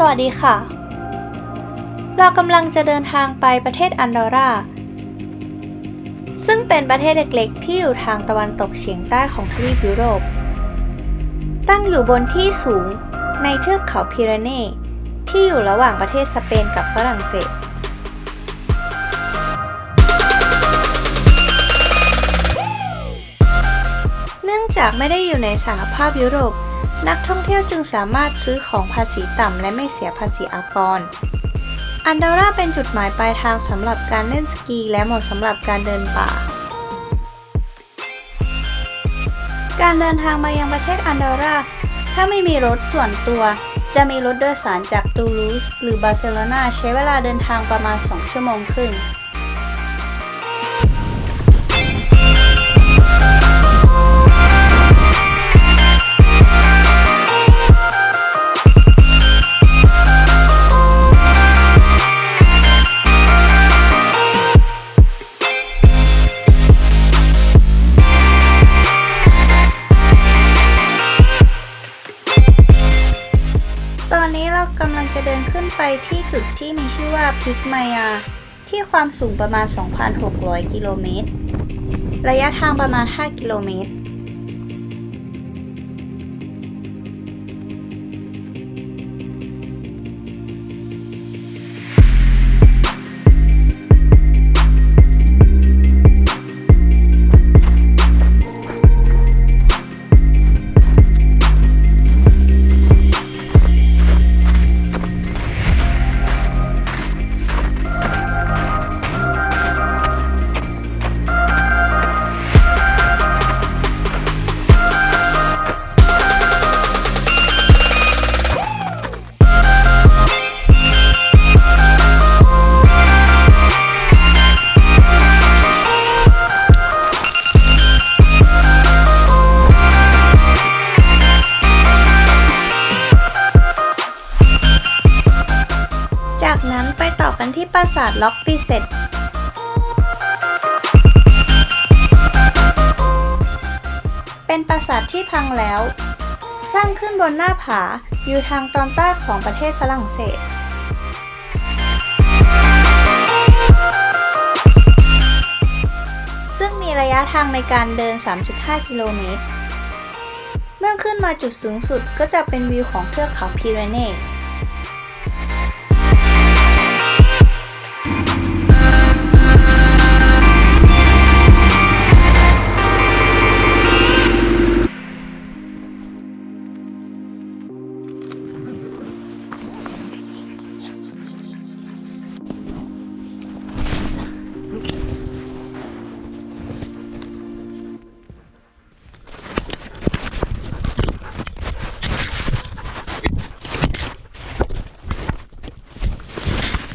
สวัสดีค่ะ เรากำลังจะเดินทางไปประเทศอันดอร่า ซึ่งเป็นประเทศเล็กๆ ที่อยู่ทางตะวันตกเฉียงใต้ของทวีปยุโรป ตั้งอยู่บนที่สูงในเทือกเขาพิเรเนที่อยู่ระหว่างประเทศสเปนกับฝรั่งเศส จากไม่ได้อยู่ในสหภาพยุโรป นักท่องเที่ยวจึงสามารถซื้อของภาษีต่ำและไม่เสียภาษีอากร อันดอร่าเป็นจุดหมายปลายทางสำหรับการเล่นสกีและเหมาะสำหรับการเดินป่า การเดินทางมายังประเทศอันดอร่าถ้าไม่มีรถส่วนตัว จะมีรถโดยสารจากตูลูสหรือบาร์เซโลนาใช้เวลาเดินทางประมาณ 2 ชั่วโมงครึ่ง เรากำลังจะเดินขึ้นไปที่จุดที่มีชื่อว่าพิกมายา ที่ความสูงประมาณ 2,600 กิโลเมตร ระยะทางประมาณ 5 กิโลเมตร จากนั้นไปต่อกันที่ปราสาทล็อกปีเซตเป็นปราสาทที่พังแล้ว สร้างขึ้นบนหน้าผาอยู่ทางตอนใต้ของประเทศฝรั่งเศส ซึ่งมีระยะทางในการเดิน 3.5 กิโลเมตร เมื่อขึ้นมาจุดสูงสุดก็จะเป็นวิวของเทือกเขาพีเรเนส